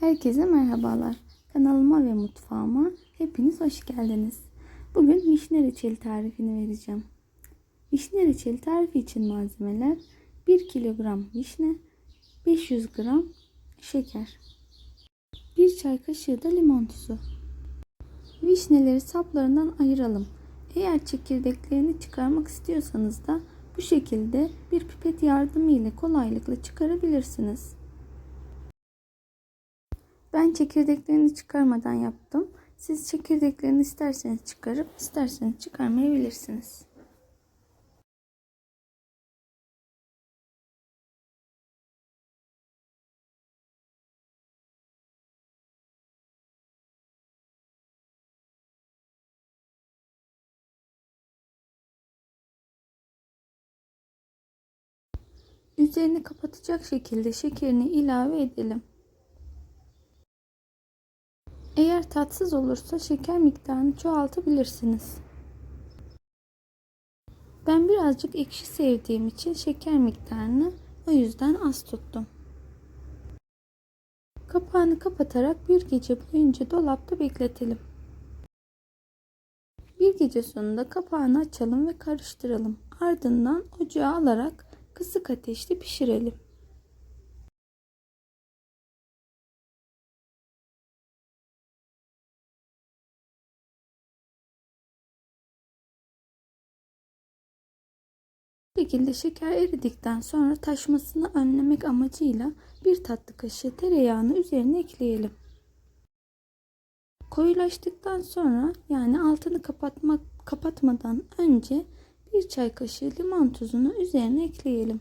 Herkese merhabalar. Kanalıma ve mutfağıma hepiniz hoş geldiniz. Bugün vişne reçeli tarifini vereceğim. Vişne reçeli tarifi için malzemeler 1 kilogram vişne, 500 gram şeker, 1 çay kaşığı da limon tuzu. Vişneleri saplarından ayıralım. Eğer çekirdeklerini çıkarmak istiyorsanız da bu şekilde bir pipet yardımı ile kolaylıkla çıkarabilirsiniz. Ben çekirdeklerini çıkarmadan yaptım. Siz çekirdeklerini isterseniz çıkarıp isterseniz çıkarmayabilirsiniz. Üzerini kapatacak şekilde şekerini ilave edelim. Eğer tatsız olursa şeker miktarını çoğaltabilirsiniz. Ben birazcık ekşi sevdiğim için şeker miktarını o yüzden az tuttum. Kapağını kapatarak bir gece boyunca dolapta bekletelim. Bir gece sonunda kapağını açalım ve karıştıralım. Ardından ocağa alarak kısık ateşte pişirelim. Şekilde şeker eridikten sonra taşmasını önlemek amacıyla bir tatlı kaşığı tereyağını üzerine ekleyelim. Koyulaştıktan sonra yani altını kapatmak kapatmadan önce bir çay kaşığı limon tuzunu üzerine ekleyelim.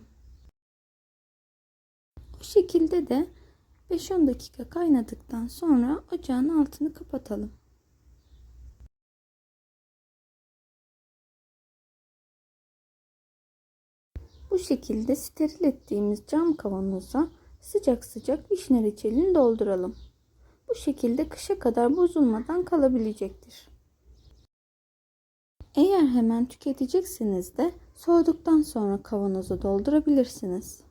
Bu şekilde de 5-10 dakika kaynadıktan sonra ocağın altını kapatalım. Bu şekilde steril ettiğimiz cam kavanoza sıcak sıcak vişne reçelini dolduralım. Bu şekilde kışa kadar bozulmadan kalabilecektir. Eğer hemen tüketecekseniz de soğuduktan sonra kavanoza doldurabilirsiniz.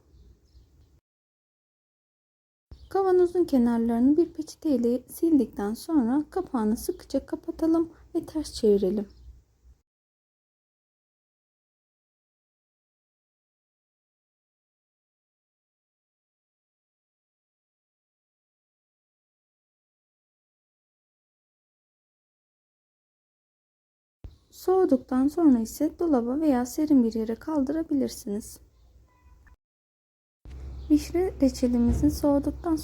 Kavanozun kenarlarını bir peçete ile sildikten sonra kapağını sıkıca kapatalım ve ters çevirelim. Soğuduktan sonra ise dolaba veya serin bir yere kaldırabilirsiniz. Vişne reçelimizin soğuduktan